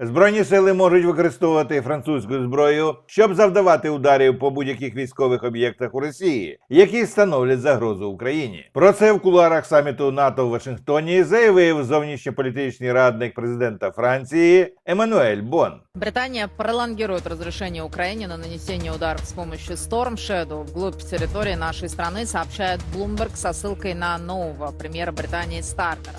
Збройні сили можуть використовувати французьку зброю, щоб завдавати ударів по будь-яких військових об'єктах у Росії, які становлять загрозу Україні. Про це в кулуарах саміту НАТО в Вашингтоні заявив зовнішньополітичний радник президента Франції Еммануель Бон. Британия пролонгирует разрешение Украине на нанесение ударов с помощью Storm Shadow вглубь территории нашей страны, сообщает Bloomberg со ссылкой на нового премьера Британии Стармера.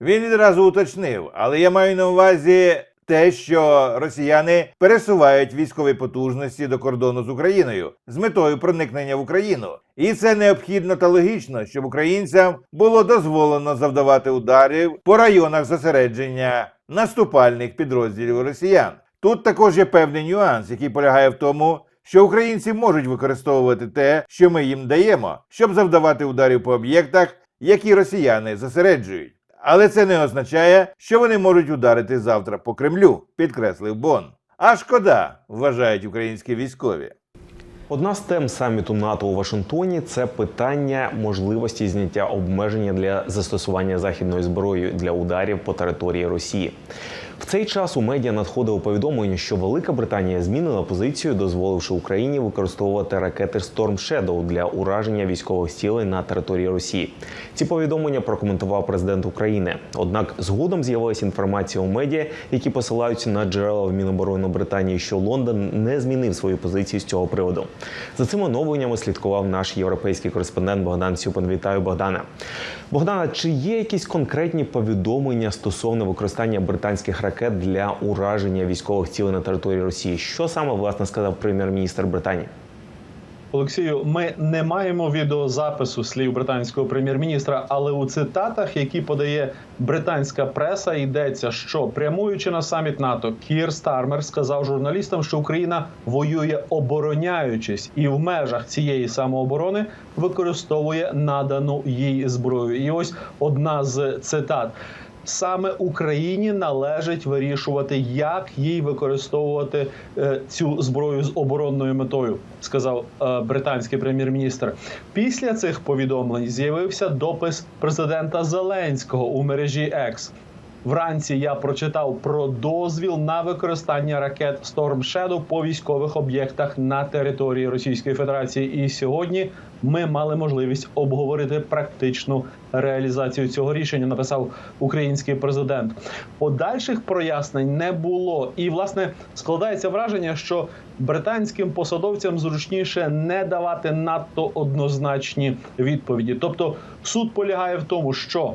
Він відразу уточнив, але я маю на увазі те, що росіяни пересувають військові потужності до кордону з Україною з метою проникнення в Україну. І це необхідно та логічно, щоб українцям було дозволено завдавати ударів по районах зосередження наступальних підрозділів росіян. Тут також є певний нюанс, який полягає в тому, що українці можуть використовувати те, що ми їм даємо, щоб завдавати ударів по об'єктах, які росіяни зосереджують. Але це не означає, що вони можуть ударити завтра по Кремлю, підкреслив Бон. А шкода, вважають українські військові. Одна з тем саміту НАТО у Вашингтоні це питання можливості зняття обмеження для застосування західної зброї для ударів по території Росії. В цей час у медіа надходило повідомлення, що Велика Британія змінила позицію, дозволивши Україні використовувати ракети Storm Shadow для ураження військових цілей на території Росії. Ці повідомлення прокоментував президент України. Однак згодом з'явилася інформація у медіа, які посилаються на джерела в Міноборони Британії, що Лондон не змінив свою позицію з цього приводу. За цими оновленнями слідкував наш європейський кореспондент Богдан Сюпин. Вітаю Богдана. Богдана, чи є якісь конкретні повідомлення стосовно використання британських для ураження військових цілей на території Росії? Що саме власне сказав прем'єр-міністр Британії? Олексію, ми не маємо відеозапису слів британського прем'єр-міністра, але у цитатах, які подає британська преса, йдеться, що прямуючи на саміт НАТО, Кір Стармер сказав журналістам, що Україна воює обороняючись, і в межах цієї самооборони використовує надану їй зброю. І ось одна з цитат. Саме Україні належить вирішувати, як їй використовувати е, цю зброю з оборонною метою, сказав е, британський прем'єр-міністр. Після цих повідомлень з'явився допис президента Зеленського у мережі X. Вранці я прочитав про дозвіл на використання ракет Storm Shadow по військових об'єктах на території Російської Федерації. І сьогодні ми мали можливість обговорити практичну реалізацію цього рішення. Написав український президент. Подальших прояснень не було, і власне складається враження, що британським посадовцям зручніше не давати надто однозначні відповіді. Тобто, суд полягає в тому, що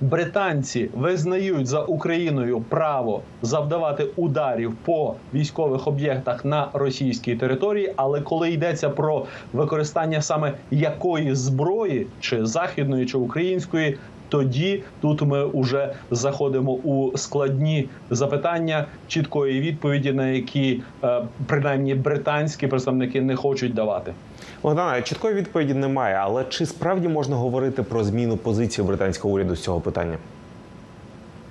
британці визнають за Україною право завдавати ударів по військових об'єктах на російській території, але коли йдеться про використання саме якої зброї, чи західної, чи української. Тоді тут ми вже заходимо у складні запитання чіткої відповіді, на які е, принаймні британські представники не хочуть давати. Богдана, чіткої відповіді немає, але чи справді можна говорити про зміну позиції британського уряду з цього питання?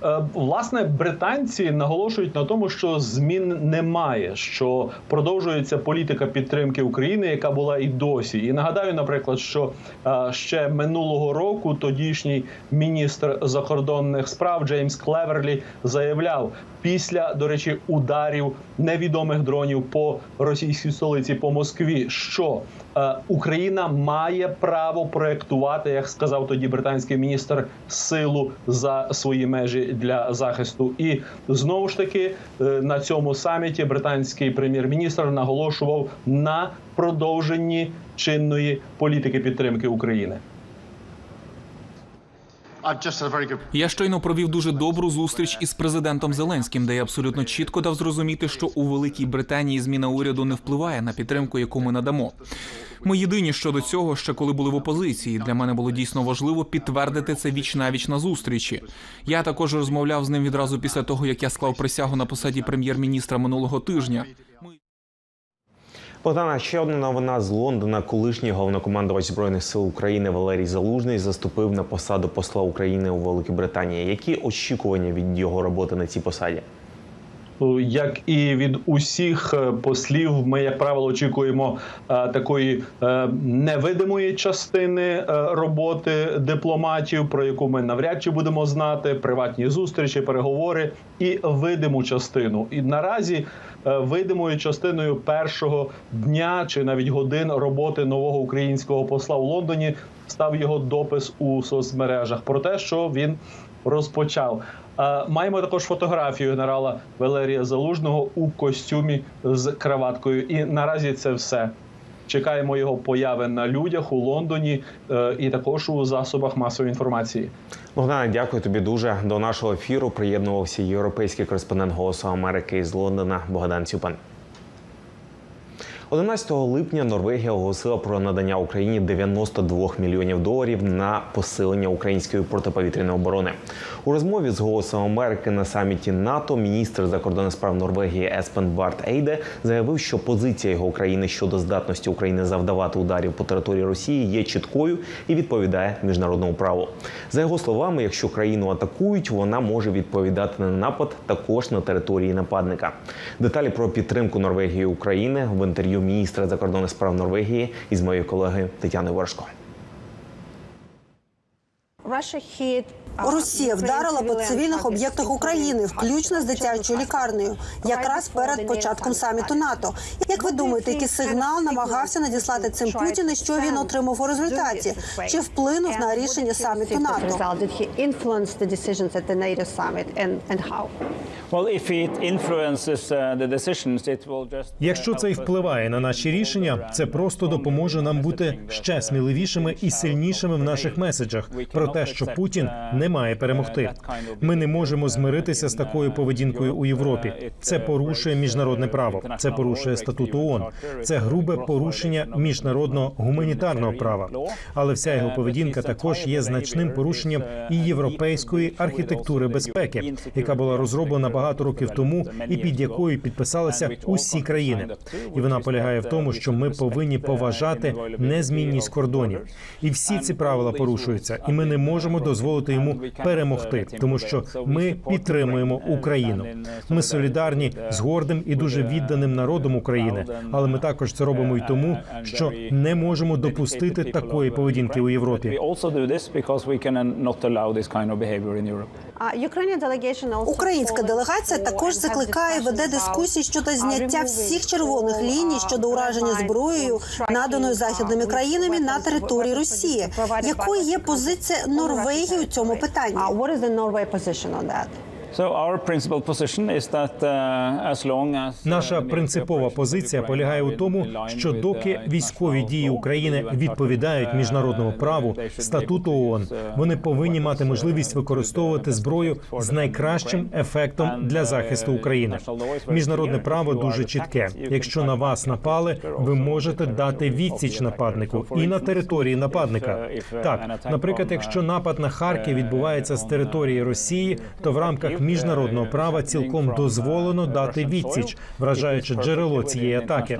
Е, Власне, британці наголошують на тому, що змін немає, що продовжується політика підтримки України, яка була і досі. І нагадаю, наприклад, що е, ще минулого року тодішній міністр закордонних справ Джеймс Клеверлі заявляв після, до речі, ударів невідомих дронів по російській столиці по Москві, що е, Україна має право проектувати, як сказав тоді британський міністр, силу за свої межі для захисту. І знову ж таки е, на цьому саміті британський прем'єр-міністр наголошував на продовженні чинної політики підтримки України. Я щойно провів дуже добру зустріч із президентом Зеленським, де я абсолютно чітко дав зрозуміти, що у Великій Британії зміна уряду не впливає на підтримку, яку ми надамо. Ми єдині щодо цього, ще коли були в опозиції. Для мене було дійсно важливо підтвердити це віч навіч на зустрічі. Я також розмовляв з ним відразу після того, як я склав присягу на посаді прем'єр-міністра минулого тижня. Богдана, ще одна новина з Лондона. Колишній головнокомандувач збройних сил України Валерій Залужний заступив на посаду посла України у Великій Британії. Які очікування від його роботи на цій посаді? Як і від усіх е, послів, ми, як правило, очікуємо е, такої е, невидимої частини е, роботи дипломатів, про яку ми навряд чи будемо знати, приватні зустрічі, переговори, і видиму частину. І наразі е, видимою частиною першого дня чи навіть годин роботи нового українського посла в Лондоні став його допис у соцмережах про те, що він розпочав. Е, Маємо також фотографію генерала Валерія Залужного у костюмі з краваткою. І наразі це все. Чекаємо його появи на людях у Лондоні е, і також у засобах масової інформації. Богдане, дякую тобі дуже. До нашого ефіру приєднувався європейський кореспондент Голосу Америки із Лондона Богдан Цюпан. 11 липня Норвегія оголосила про надання Україні 92 мільйонів доларів на посилення української протиповітряної оборони. У розмові з голосом Америки на саміті НАТО міністр закордонних справ Норвегії Еспен Барт Ейде заявив, що позиція його країни щодо здатності України завдавати ударів по території Росії є чіткою і відповідає міжнародному праву. За його словами, якщо країну атакують, вона може відповідати на напад також на території нападника. Деталі про підтримку Норвегії України в інтерв'ю міністра закордонних справ Норвегії із моєю колегою Тетяною Ворожко. Росія вдарила по цивільних об'єктах України, включно з дитячою лікарнею, якраз перед початком саміту НАТО. Як ви думаєте, який сигнал намагався надіслати цим Путін і що він отримав у результаті? Чи вплинув на рішення саміту НАТО? Well, if it influences uh, the decisions, it will just. Якщо це й впливає на наші рішення, це просто допоможе нам бути ще сміливішими і сильнішими в наших меседжах про те, що Путін не має перемогти. Ми не можемо змиритися з такою поведінкою у Європі. Це порушує міжнародне право, це порушує статут ООН. Це грубе порушення міжнародного гуманітарного права. Але вся його поведінка також є значним порушенням і європейської архітектури безпеки, яка була розроблена багато років тому і під якою підписалися усі країни. І вона полягає в тому, що ми повинні поважати незмінність кордонів. І всі ці правила порушуються, і ми не можемо дозволити йому перемогти, тому що ми підтримуємо Україну. Ми солідарні з гордим і дуже відданим народом України, але ми також це робимо й тому, що не можемо допустити такої поведінки у Європі. Українська делегація також закликає веде дискусії щодо зняття всіх червоних ліній щодо ураження зброєю, наданою західними країнами на території Росії. Якою є позиція Норвегії у цьому питанні? А what is the Norway position on uh, Наша the принципова позиція полягає у тому, що доки військові дії України відповідають uh, міжнародному праву, статуту ООН, uh, вони повинні мати uh, можливість використовувати зброю з найкращим ефектом для uh, захисту України. Міжнародне право дуже чітке. Якщо на вас напали, ви можете дати відсіч нападнику і на території нападника. uh, uh, Так, наприклад, якщо uh, напад на Харків uh, відбувається з uh, території Росії, то в рамках міжнародного права цілком дозволено дати відсіч, вражаючи джерело цієї атаки.